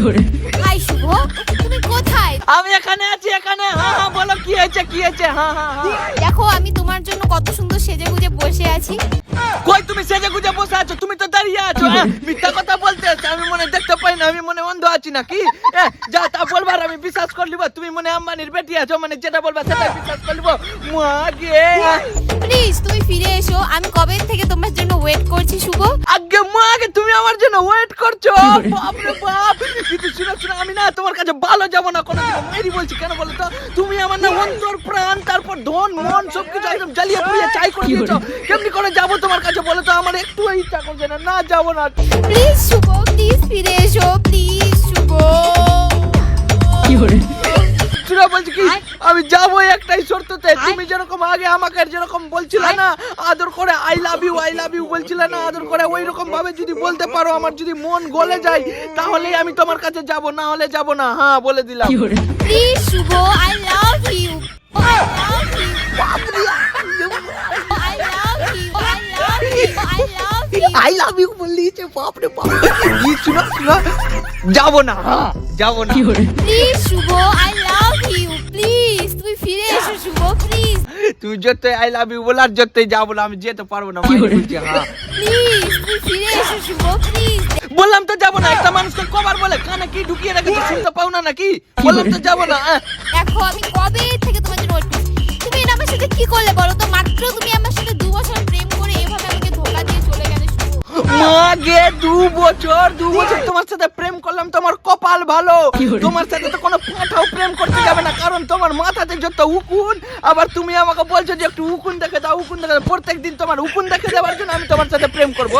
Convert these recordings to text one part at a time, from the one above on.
High শুভ তুমি কোথায়? আমি এখানে আছি এখানে। হ্যাঁ হ্যাঁ বলো কি হয়েছে কি হয়েছে? হ্যাঁ হ্যাঁ হ্যাঁ। দেখো আমি তোমার জন্য কত সুন্দর সেজে গুজে বসে আছি। কই তুমি সেজে গুজে বসে আছো? তুমি তো দাঁড়িয়ে আছো? মিথ্যা কথা বলতে আমি মনে দেখতে পাই না আমি মনে অন্ধ আছি নাকি? যা তা বলবার আমি বিশ্বাস করে লিব তুমি মনে আম্বানির বেটি আছো মানে যেটা বলবা সেটাই বিশ্বাস করে লিব মা প্লিজ তুমি ফিরে এসো। আমি কবে থেকে তোমার জন্য ওয়েট করছি শুভ? আগে তুমি আমার জন্য ওয়েট করছ। বাপ রে বাপ। কিন্তু শুনো শুনো আমি না তোমার কাছে ভালো যাব না কোনো মেরি বলছি কেন বলো তো? তুমি আমার না অন্তর প্রাণ তারপর ধন মন সবকিছু একদম জ্বালিয়ে পুড়িয়ে চাই করে দিয়েছ। কেমনি করে যাব তোমার কাছে বলো তো? আমার একটু ইচ্ছা করছে না না যাব না। প্লিজ শুভ শর্ততে তুমি যেরকম আগে আমাকে যেরকম বলছিলে না আদর করে I love you I love you বলছিলে না আদর করে ওই রকম ভাবে যদি বলতে পারো আমার যদি মন গলে যায় তাহলেই আমি তোমার কাছে যাব না হলে যাব না। হ্যাঁ বলে দিলাম। Please Shubho I love you I love you I love you I love you I love you I love you বললি যে বাপ রে বাপ। কি শুনো শুনো। যাব না হ্যাঁ যাব না। Please Shubho I love you ফিরে এসো শুভ প্লিজ তুমি যতই আই লাভ ইউ বলার যতই যাব না আমি যেতে পারব না। বলছি, হ্যাঁ প্লিজ তুমি ফিরে এসো শুভ প্লিজ বললাম তো যাব না একটা মানুষকে কবার বলে কানে কি ঢুকিয়ে রেখেছে শুনতে পাও না নাকি? বললাম তো যাব না দেখো আমি কবে থেকে তোমার জন্য করছি। তুমি এর আমার সাথে কি করলে বলো তো? মাত্র তুমি মা গে দু বছর দু বছর তোমার সাথে প্রেম করলাম তোমার কপাল ভালো। তোমার সাথে তো কোনো পাঠাও প্রেম করতে যাবে না কারণ তোমার মাথাতে যত উকুন আবার তুমি আমাকে বলছো যে একটু উকুন দেখে দাও উকুন দেখে দাও। প্রত্যেক দিন তোমার উকুন দেখে দেওয়ার জন্য আমি তোমার সাথে প্রেম করব।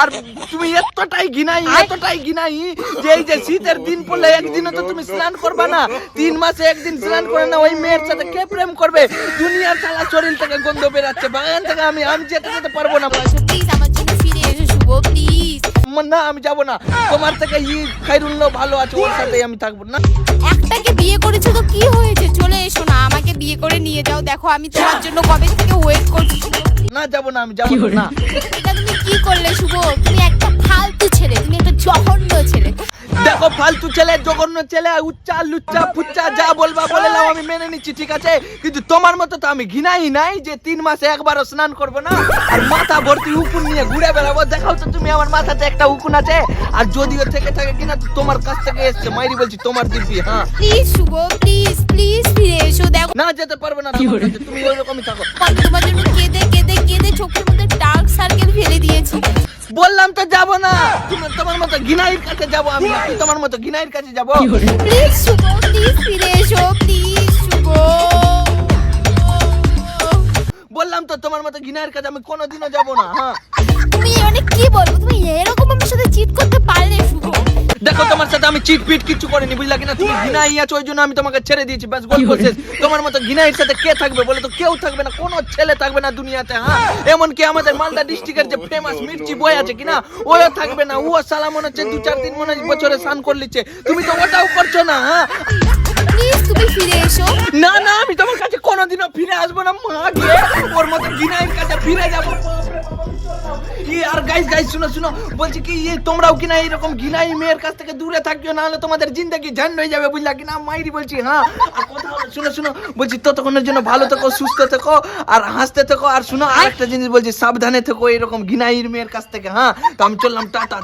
আর তুমি এতটাই গিনাই এতটাই গিনাই যে এই যে শীতের দিন পড়লে একদিনও তো তুমি স্নান করবে না। তিন মাসে একদিন স্নান করে না ওই মেয়ের সাথে কে প্রেম করবে? দুনিয়ার সালা শরীর থেকে গন্ধ বেরাচ্ছে বাগান থেকে আমি আমি যেতে যেতে পারব না। প্লিজ না আমি যাব না। তোমার থেকে ই খাইরুল্লাহ ভালো আছে ওর সাথেই আমি থাকব। না। একটাকে বিয়ে করেছ তো কি হয়েছে? চলে এসো না আমাকে বিয়ে করে নিয়ে যাও। দেখো আমি তোমার জন্য কবে থেকে ওয়েট করছি। না যাব না আমি যাব না এটা তুমি কি করলে শুভ? তুমি একটা ফালতু ছেলে তুমি ফালতু ছেলে জঘন্য ছেলে উচ্চা লুচ্চা ফুচ্চা যা বলবা বলে নাও আমি মেনে নিচ্ছি ঠিক আছে? কিন্তু তোমার মতো তো আমি ঘৃণাই নাই যে তিন মাসে একবারও স্নান করব না। আর মাথা ভর্তি উকুন নিয়ে ঘুরে বেড়াবো। দেখাও তো তুমি আমার মাথাতে একটা উকুন আছে। আর যদিও থেকে থাকে কিনা তো তোমার কাছ থেকে এসছে। মাইরি বলছি তোমার দিব্যি হ্যাঁ। প্লিজ শুভ প্লিজ প্লিজ ফিরে এসো দেখো। না যেতে পারবে না তুমি ওই রকমই থাকো জন্য কেঁদে কেঁদে কেঁদে চোখের মধ্যে ডার্ক সার্কেল ফেলে দিয়েছি। বললাম তো যাব না। তোমার মতো গিনাইয়ের কাছে যাব আমি। তোমার মতো গিনাইয়ের কাছে যাব। প্লিজ শুভ প্লিজ ফিরে এসো প্লিজ শুভ বললাম তো তোমার মতো গিনাইয়ের কাছে আমি কোনোদিনও যাব না হ্যাঁ। তুমি অনেক কি বলব? তুমি এরকম আমার সাথে চিট দেখো তোমার সাথে আমি চিট পিট কিছু করিনি বুঝলা কিনা? তুমি ঘিনাই আছো ওই জন্য আমি তোমাকে ছেড়ে দিয়েছি ব্যাস গল্প শেষ। তোমার মতো ঘিনাইয়ের সাথে কে থাকবে বলে তো? কেউ থাকবে না কোনো ছেলে থাকবে না দুনিয়াতে হ্যাঁ? এমনকি আমাদের মালদা ডিস্ট্রিক্টের যে ফেমাস মির্চি বই আছে কিনা ওও থাকবে না। ও সালা মনে হচ্ছে দু চার দিন মনে বছরে স্নান করে লিচ্ছে তুমি তো ওটাও করছ না হ্যাঁ? প্লিজ তুমি ফিরে এসো। না না আমি তোমার কাছে কোনোদিনও ফিরে আসব না মা ওর মতো গিনাইয়ের কাছে ফিরে যাব কি? আর গাইস গাইস শুনো শুনো। বলছি কি, এই তোমরাও কিনা এরকম ঘিনাই মেয়ের কাছ থেকে দূরে থাকিও? না হলে তোমাদের জিন্দগি ঝান্ড হয়ে যাবে বুঝলা কিনা মাইরি বলছি হ্যাঁ। আর কথা শুনো শুনো। বলছি, ততক্ষণের জন্য ভালো থেকো, সুস্থ থেকো, আর হাসতে থেকো। আর শুনো, আরেকটা জিনিস বলছি, সাবধানে থেকো এরকম ঘিনাইর মেয়ের কাছ থেকে হ্যাঁ। তো আমি চললাম, টাটা।